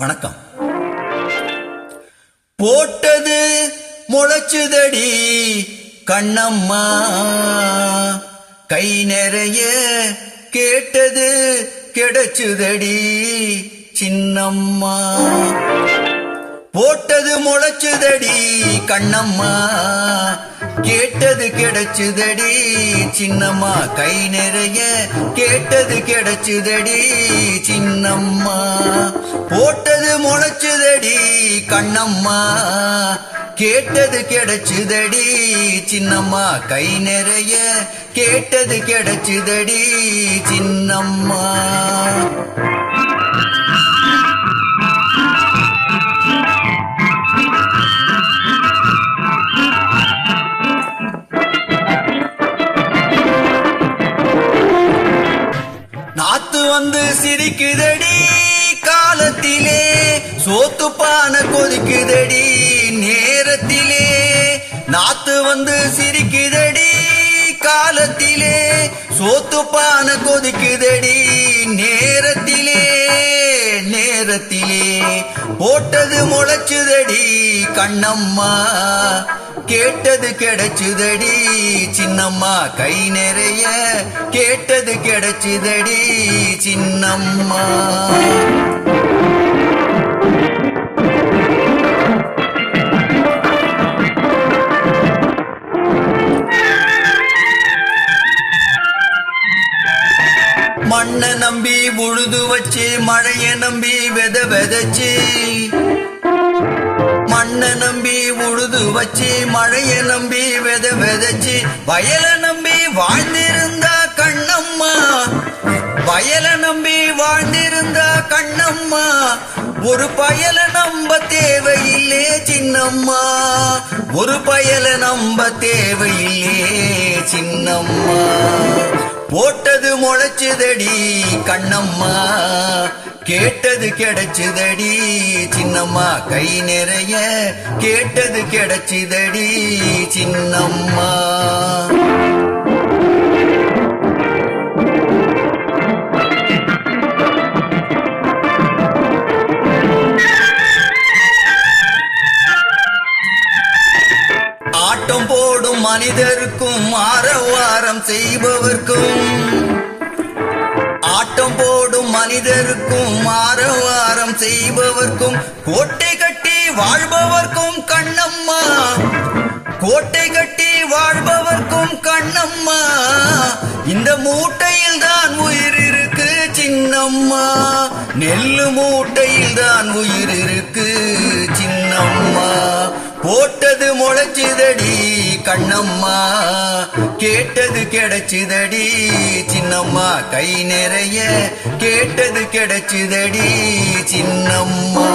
வணக்கம். போட்டது முளைச்சுதடி கண்ணம்மா. கை நிறைய கேட்டது கிடைச்சுதடி சின்னம்மா. போட்டது முளைச்சுதடி கண்ணம்மா. கேட்டது கிடைச்சுதடி சின்னம்மா. கை நிறைய கேட்டது கிடைச்சுதடி சின்னம்மா. போட்டது முளைச்சுதடி கண்ணம்மா. கேட்டது கிடைச்சுதடி சின்னம்மா. கை நிறைய கேட்டது கிடைச்சுதடி சின்னம்மா. நாத்து வந்து சிரிக்குதடி காலத்திலே சோத்து பானை கொதிக்குதடி நேரத்திலே நாத்து வந்து சிரிக்குதடி காலத்திலே சோத்து பானை கொதிக்குதடி நேரத்திலே நேரத்திலே போட்டது முளைச்சுதடி கண்ணம்மா. கேட்டது கிடைச்சுதடி. சின்னம்மா கை நிறைய. கேட்டது கிடைச்சுதடி சின்னம்மா. மண்ணை நம்பி உழுது வச்சு மழைய நம்பி வெத வெதச்சு மண்ணை நம்பி உழுது வச்சு மழைய நம்பி வெத விதைச்சு வயல நம்பி வாழ்ந்திருந்தா கண்ணம்மா. வயல நம்பி வாழ்ந்திருந்தா கண்ணம்மா. ஒரு பயல நம்ப தேவையில்லே சின்னம்மா. ஒரு பயல நம்ப தேவையில்லே சின்னம்மா. போட்டது முளைச்சுதடி கண்ணம்மா. கேட்டது கிடைச்சுதடி சின்னம்மா கை நிறைய கேட்டது கிடைச்சிதடி சின்னம்மா. ஆட்டம் போடும் மனிதருக்கும் ஆரவாரம் செய்பவர்க்கும் போடும் மனிதருக்கும் ஆரவாரம் செய்பவர்க்கும் கோட்டை கட்டி வாழ்பவர்க்கும் கண்ணம்மா. கோட்டை கட்டி வாழ்பவர்க்கும் கண்ணம்மா. இந்த மூட்டையில் தான் உயிர் இருக்கு சின்னம்மா. நெல்லு மூட்டையில் தான் உயிர் இருக்கு சின்னம்மா. போட்டது முளைச்சிதடி கண்ணம்மா கேட்டது கிடைச்சுதடி. சின்னம்மா கை நிறைய கேட்டது கிடைச்சுதடி சின்னம்மா.